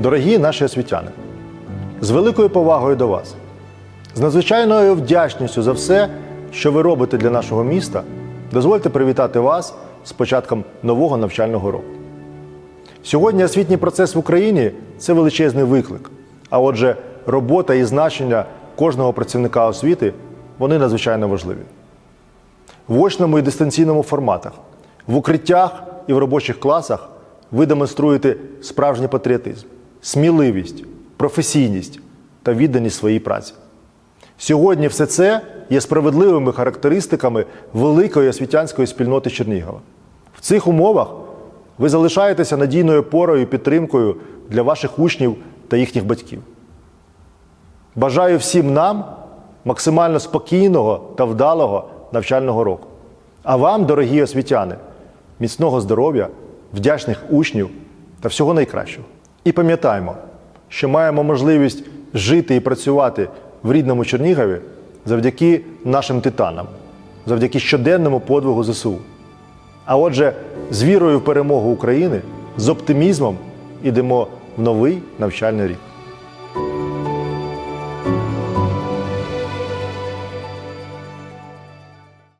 Дорогі наші освітяни, з великою повагою до вас, з надзвичайною вдячністю за все, що ви робите для нашого міста, дозвольте привітати вас з початком нового навчального року. Сьогодні освітній процес в Україні це величезний виклик. А отже, робота і значення кожного працівника освіти вони надзвичайно важливі. В очному і дистанційному форматах, в укриттях і в робочих класах ви демонструєте справжній патріотизм, сміливість, професійність та відданість своїй праці. Сьогодні все це є справедливими характеристиками великої освітянської спільноти Чернігова. В цих умовах ви залишаєтеся надійною порою і підтримкою для ваших учнів та їхніх батьків. Бажаю всім нам максимально спокійного та вдалого навчального року. А вам, дорогі освітяни, міцного здоров'я, вдячних учнів та всього найкращого. І пам'ятаємо, що маємо можливість жити і працювати в рідному Чернігові завдяки нашим титанам, завдяки щоденному подвигу ЗСУ. А отже, з вірою в перемогу України, з оптимізмом ідемо в новий навчальний рік.